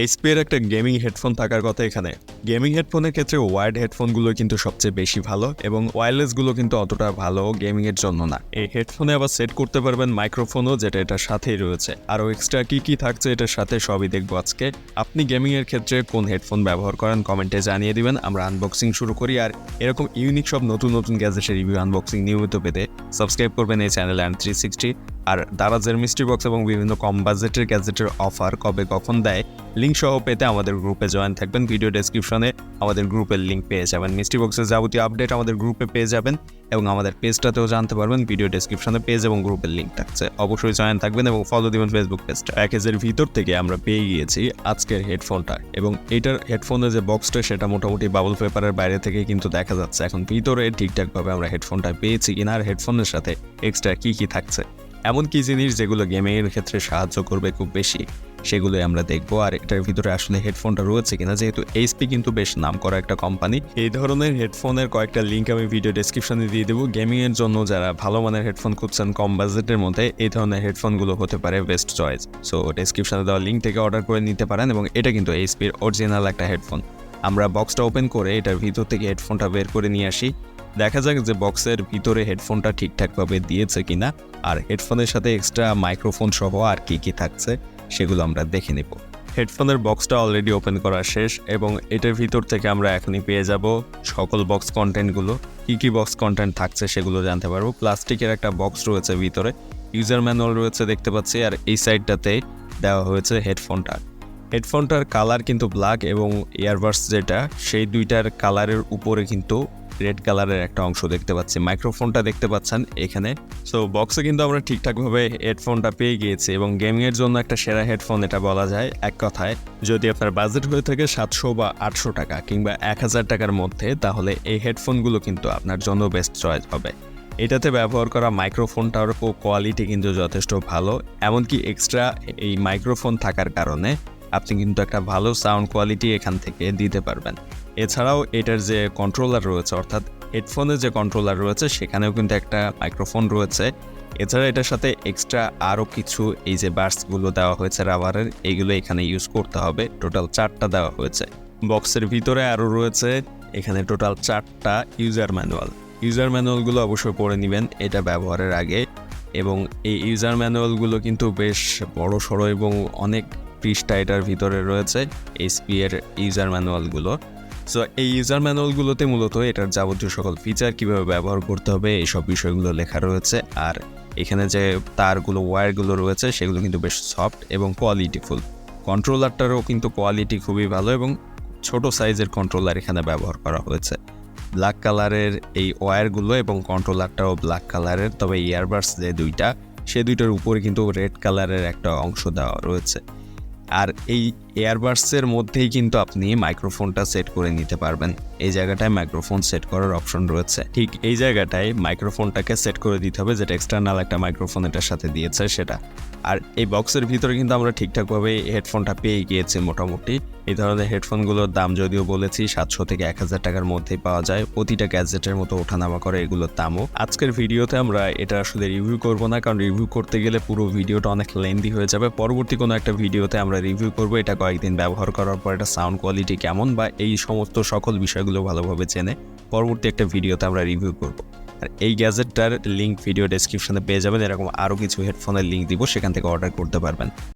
HP এর একটা gaming headphone থাকার কথা এখানে। গেমিং হেডফোনের ক্ষেত্রে ওয়ার্ড হেডফোনগুলো কিন্তু সবচেয়ে বেশি ভালো এবং ওয়্যারলেসগুলো কিন্তু অতটা ভালো গেমিং এর জন্য না। এই হেডফোনে আবার সেট করতে পারবেন মাইক্রোফোনও যেটা এটার সাথেই রয়েছে। আরও এক্সট্রা কি কি থাকছে এটার সাথে সবই দেখব আজকে। আপনি গেমিং এর ক্ষেত্রে কোন হেডফোন ব্যবহার করেন কমেন্টে জানিয়ে দিবেন। আমরা আনবক্সিং শুরু করি আর এরকম ইউনিক সব নতুন নতুন গ্যাজেটের রিভিউ আনবক্সিং নিয়মিত পেতে সাবস্ক্রাইব করবেন এই চ্যানেল অ্যান্ড থ্রি সিক্সটি আর দারাজের মিস্ট্রি বক্স এবং বিভিন্ন কম বাজেটের গ্যাজেটের অফার কবে কখন দেয় লিঙ্ক সহ পেতে আমাদের গ্রুপে জয়েন থাকবেন। ভিডিও ডেসক্রিপশনে আমাদের গ্রুপের লিঙ্ক পেয়ে যাবেন। মিস্ট্রি বক্সের যাবতীয় আপডেট আমাদের গ্রুপে পেয়ে যাবেন এবং আমাদের পেজটাতেও জানতে পারবেন। ভিডিও ডেসক্রিপশনে পেজ এবং গ্রুপের লিঙ্ক থাকছে। অবশ্যই জয়েন থাকবেন এবং ফলো দিবেন ফেসবুক পেজটা প্যাকেজের ভিতর থেকে আমরা পেয়ে গিয়েছি আজকের হেডফোনটা এবং এটার হেডফোনের যে বক্সটা সেটা মোটামুটি বাবল পেপারের বাইরে থেকে কিন্তু দেখা যাচ্ছে। এখন ভিতরে ঠিকঠাকভাবে আমরা হেডফোনটা পেয়েছি কিনা আর হেডফোনের সাথে এক্সট্রা কী কী থাকছে। এমন কি জিনিস যেগুলো গেমিংয়ের ক্ষেত্রে সাহায্য করবে খুব বেশি? সেগুলোই আমরা দেখব। আর এটার ভিতরে আসলে হেডফোনটা রয়েছে কিনা, যেহেতু এইচপি কিন্তু বেশ নাম করা একটা কোম্পানি এই ধরনের হেডফোনের কয়েকটা লিঙ্ক আমি ভিডিও ডেসক্রিপশনে দিয়ে দেবো। গেমিংয়ের জন্য যারা ভালো মানের হেডফোন খুঁজছেন কম বাজেটের মধ্যে, এই ধরনের হেডফোনগুলো হতে পারে বেস্ট চয়েস সো ডেসক্রিপশনে দেওয়া লিঙ্ক থেকে অর্ডার করে নিতে পারেন এবং এটা কিন্তু এইচপির অরিজিনাল একটা হেডফোন। আমরা বক্সটা ওপেন করে এটার ভিতর থেকে হেডফোনটা বের করে নিয়ে আসি। দেখা যাক যে বক্সের ভিতরে হেডফোনটা ঠিকঠাকভাবে দিয়েছে কিনা, আর হেডফোনের সাথে এক্সট্রা মাইক্রোফোন সহ আর কি কি থাকছে সেগুলো আমরা দেখে নেব। হেডফোনের বক্সটা অলরেডি ওপেন করা শেষ এবং এটার ভিতর থেকে আমরা এখনই পেয়ে যাব সকল বক্স কন্টেন্টগুলো কী কী বক্স কন্টেন্ট থাকছে সেগুলো জানতে পারব। প্লাস্টিকের একটা বক্স রয়েছে ভিতরে ইউজার ম্যানুয়াল রয়েছে দেখতে পাচ্ছি, আর এই সাইডটাতে দেওয়া হয়েছে হেডফোনটা। হেডফোনটার কালার কিন্তু ব্ল্যাক এবং ইয়ারবাডস যেটা, সেই দুইটার কালারের উপরে কিন্তু রেড কালারের একটা অংশ দেখতে পাচ্ছি। মাইক্রোফোনটা দেখতে পাচ্ছেন এখানে। সো বক্সে কিন্তু আমরা ঠিকঠাকভাবে হেডফোনটা পেয়ে গিয়েছি এবং গেমিংয়ের জন্য একটা সেরা হেডফোন এটা বলা যায়। এক কথায়, যদি আপনার বাজেট হয়ে থাকে সাতশো বা আটশো টাকা কিংবা এক হাজার টাকার মধ্যে, তাহলে এই হেডফোনগুলো কিন্তু আপনার জন্য বেস্ট চয়েস হবে। এটাতে ব্যবহার করা মাইক্রোফোনটার ও কোয়ালিটি কিন্তু যথেষ্ট ভালো। এমনকি এক্সট্রা এই মাইক্রোফোন থাকার কারণে, আপনি কিন্তু একটা ভালো সাউন্ড কোয়ালিটি এখান থেকে দিতে পারবেন। এছাড়াও এটার যে কন্ট্রোলার রয়েছে, অর্থাৎ হেডফোনের যে কন্ট্রোলার রয়েছে, সেখানেও কিন্তু একটা মাইক্রোফোন রয়েছে। এছাড়া এটার সাথে এক্সট্রা আরও কিছু এই যে বার্সগুলো দেওয়া হয়েছে, রাবারের এইগুলো এখানে ইউজ করতে হবে। টোটাল চারটা দেওয়া হয়েছে। বক্সের ভিতরে আরও রয়েছে, এখানে টোটাল চারটা ইউজার ম্যানুয়াল ইউজার ম্যানুয়ালগুলো অবশ্যই পড়ে নেবেন, এটা ব্যবহারের আগে। এবং এই ইউজার ম্যানুয়ালগুলো কিন্তু বেশ বড় সড়ো এবং অনেক পৃষ্ঠা এটার ভিতরে রয়েছে এইচপি এর ইউজার ম্যানুয়ালগুলো সো এই ইউজার ম্যানুয়ালগুলোতে মূলত এটার যাবতীয় সকল ফিচার কীভাবে ব্যবহার করতে হবে এইসব বিষয়গুলো লেখা রয়েছে। আর এখানে যে তারগুলো ওয়্যারগুলো রয়েছে, সেগুলো কিন্তু বেশ সফট এবং কোয়ালিটিফুল কন্ট্রোলারটারও কিন্তু কোয়ালিটি খুবই ভালো এবং ছোট সাইজের কন্ট্রোলার এখানে ব্যবহার করা হয়েছে। ব্ল্যাক কালারের এই ওয়্যারগুলো এবং কন্ট্রোলারটাও ব্ল্যাক কালারের তবে ইয়ারবাডস যে দুইটা, সে দুইটার উপরে কিন্তু রেড কালারের একটা অংশ দেওয়া রয়েছে। আর এই এয়ারবাডসের মধ্যেই কিন্তু আপনি মাইক্রোফোনটা সেট করে নিতে পারবেন। এই জায়গাটায় মাইক্রোফোন সেট করার অপশন রয়েছে। ঠিক এই জায়গাটায় মাইক্রোফোনটাকে সেট করে দিতে হবে, যেটা এক্সটার্নাল একটা মাইক্রোফোন এটার সাথে দিয়েছে সেটা। আর এই বক্সের ভিতরে কিন্তু আমরা ঠিকঠাকভাবে হেডফোনটা পেয়ে গিয়েছি মোটামুটি। এই ধরনের হেডফোনগুলোর দাম যদিও বলেছি, সাতশো থেকে এক হাজার টাকার মধ্যেই পাওয়া যায়। প্রতিটা গ্যাজেটের মতো ওঠানামা করে এগুলোর দামও। আজকের ভিডিওতে আমরা এটা আসলে রিভিউ করব না, কারণ রিভিউ করতে গেলে পুরো ভিডিওটা অনেক লেন্দি হয়ে যাবে। পরবর্তী কোনো একটা ভিডিওতে আমরা রিভিউ করব, এটা কয়েকদিন ব্যবহার করার পর এটা সাউন্ড কোয়ালিটি কেমন বা এই সমস্ত সকল বিষয়গুলো ভালোভাবে জেনে পরবর্তী একটা ভিডিওতে আমরা রিভিউ করব। আর এই গ্যাজেটটার লিঙ্ক ভিডিও ডেসক্রিপশনে পেয়ে যাবেন। এরকম আরও কিছু হেডফোনের লিঙ্ক দিব, সেখান থেকে অর্ডার করতে পারবেন।